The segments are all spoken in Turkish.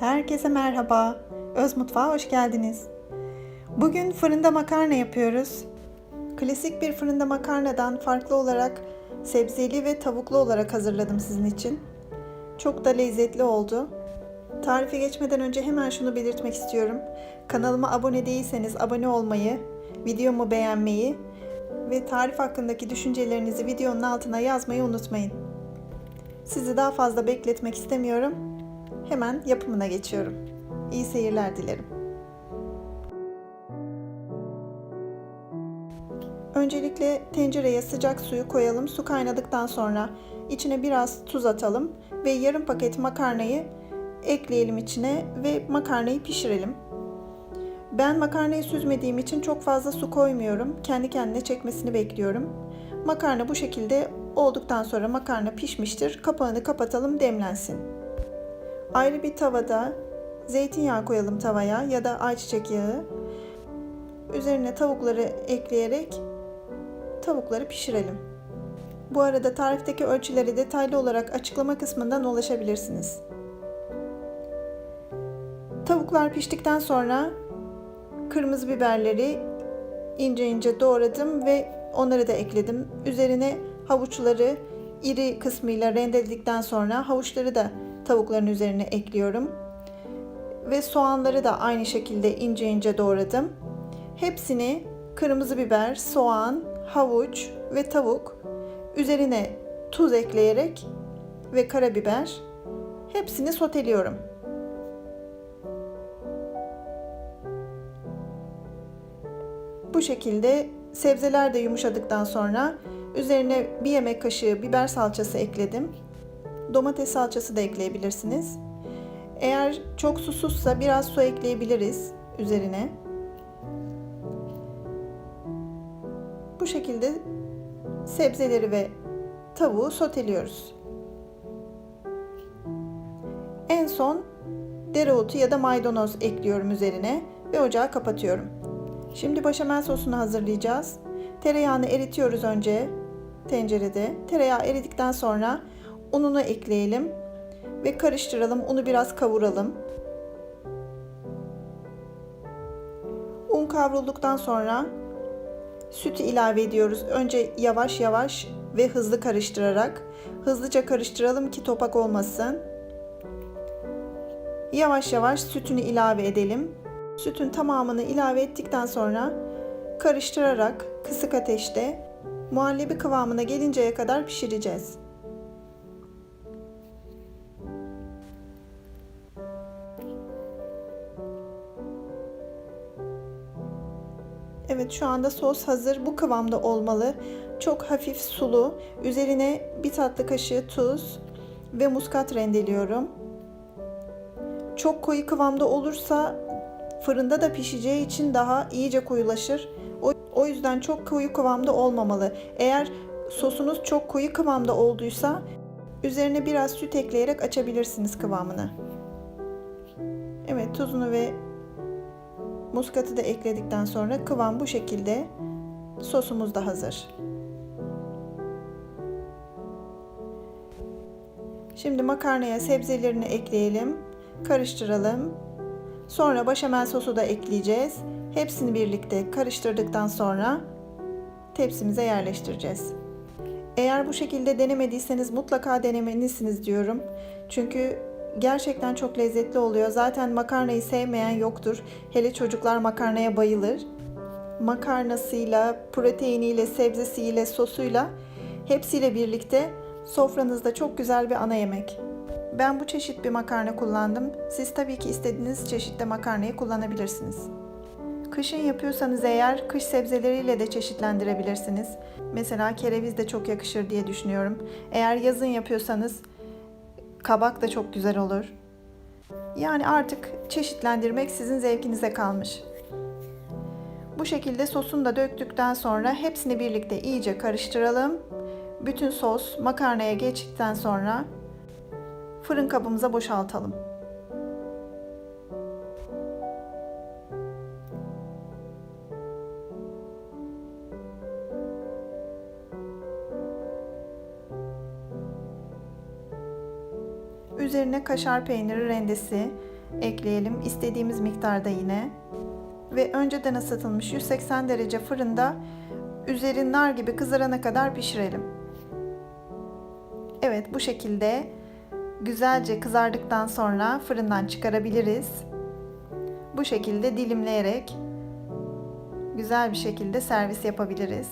Herkese merhaba. Öz Mutfağa hoş geldiniz. Bugün fırında makarna yapıyoruz. Klasik bir fırında makarnadan farklı olarak sebzeli ve tavuklu olarak hazırladım sizin için. Çok da lezzetli oldu. Tarife geçmeden önce hemen şunu belirtmek istiyorum. Kanalıma abone değilseniz abone olmayı, videomu beğenmeyi ve tarif hakkındaki düşüncelerinizi videonun altına yazmayı unutmayın. Sizi daha fazla bekletmek istemiyorum. Hemen yapımına geçiyorum. İyi seyirler dilerim. Öncelikle tencereye sıcak suyu koyalım. Su kaynadıktan sonra içine biraz tuz atalım ve yarım paket makarnayı ekleyelim içine ve makarnayı pişirelim. Ben makarnayı süzmediğim için çok fazla su koymuyorum. Kendi kendine çekmesini bekliyorum. Makarna bu şekilde olduktan sonra makarna pişmiştir. Kapağını kapatalım demlensin. Ayrı bir tavada zeytinyağı koyalım tavaya ya da ayçiçek yağı. Üzerine tavukları ekleyerek tavukları pişirelim. Bu arada tarifteki ölçüleri detaylı olarak açıklama kısmından ulaşabilirsiniz. Tavuklar piştikten sonra kırmızı biberleri ince ince doğradım ve onları da ekledim. Üzerine havuçları iri kısmıyla rendeledikten sonra havuçları da tavukların üzerine ekliyorum. Ve soğanları da aynı şekilde ince ince doğradım. Hepsini kırmızı biber, soğan, havuç ve tavuk üzerine tuz ekleyerek ve karabiber hepsini soteliyorum. Bu şekilde sebzeler de yumuşadıktan sonra üzerine bir yemek kaşığı biber salçası ekledim. Domates salçası da ekleyebilirsiniz. Eğer çok susuzsa biraz su ekleyebiliriz üzerine. Bu şekilde sebzeleri ve tavuğu soteliyoruz. En son dereotu ya da maydanoz ekliyorum üzerine ve ocağı kapatıyorum. Şimdi başamel sosunu hazırlayacağız. Tereyağını eritiyoruz önce tencerede. Tereyağı eridikten sonra ununu ekleyelim ve karıştıralım. Unu biraz kavuralım. Un kavrulduktan sonra sütü ilave ediyoruz. Önce yavaş yavaş ve hızlı karıştırarak hızlıca karıştıralım ki topak olmasın. Yavaş yavaş sütünü ilave edelim. Sütün tamamını ilave ettikten sonra karıştırarak kısık ateşte muhallebi kıvamına gelinceye kadar pişireceğiz. Evet şu anda sos hazır. Bu kıvamda olmalı. Çok hafif sulu. Üzerine bir tatlı kaşığı tuz ve muskat rendeliyorum. Çok koyu kıvamda olursa fırında da pişeceği için daha iyice koyulaşır. Yüzden çok koyu kıvamda olmamalı. Eğer sosunuz çok koyu kıvamda olduysa üzerine biraz süt ekleyerek açabilirsiniz kıvamını. Evet tuzunu ve muskatı da ekledikten sonra kıvam bu şekilde sosumuz da hazır. Şimdi makarnaya sebzelerini ekleyelim. Karıştıralım. Sonra başamel sosu da ekleyeceğiz. Hepsini birlikte karıştırdıktan sonra tepsimize yerleştireceğiz. Eğer bu şekilde denemediyseniz mutlaka denemelisiniz diyorum. Çünkü gerçekten çok lezzetli oluyor. Zaten makarnayı sevmeyen yoktur. Hele çocuklar makarnaya bayılır. Makarnasıyla, proteiniyle, sebzesiyle, sosuyla hepsiyle birlikte sofranızda çok güzel bir ana yemek. Ben bu çeşit bir makarna kullandım. Siz tabii ki istediğiniz çeşitte makarnayı kullanabilirsiniz. Kışın yapıyorsanız eğer kış sebzeleriyle de çeşitlendirebilirsiniz. Mesela kereviz de çok yakışır diye düşünüyorum. Eğer yazın yapıyorsanız kabak da çok güzel olur. Yani artık çeşitlendirmek sizin zevkinize kalmış. Bu şekilde sosunu da döktükten sonra hepsini birlikte iyice karıştıralım. Bütün sos makarnaya geçtikten sonra fırın kabımıza boşaltalım. Üzerine kaşar peyniri rendesi ekleyelim. İstediğimiz miktarda yine. Ve önceden ısıtılmış 180 derece fırında üzeri nar gibi kızarana kadar pişirelim. Evet bu şekilde güzelce kızardıktan sonra fırından çıkarabiliriz. Bu şekilde dilimleyerek güzel bir şekilde servis yapabiliriz.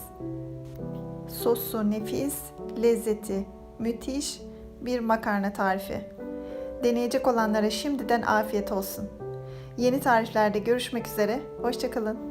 Sosu nefis, lezzeti müthiş bir makarna tarifi. Deneyecek olanlara şimdiden afiyet olsun. Yeni tariflerde görüşmek üzere, hoşçakalın.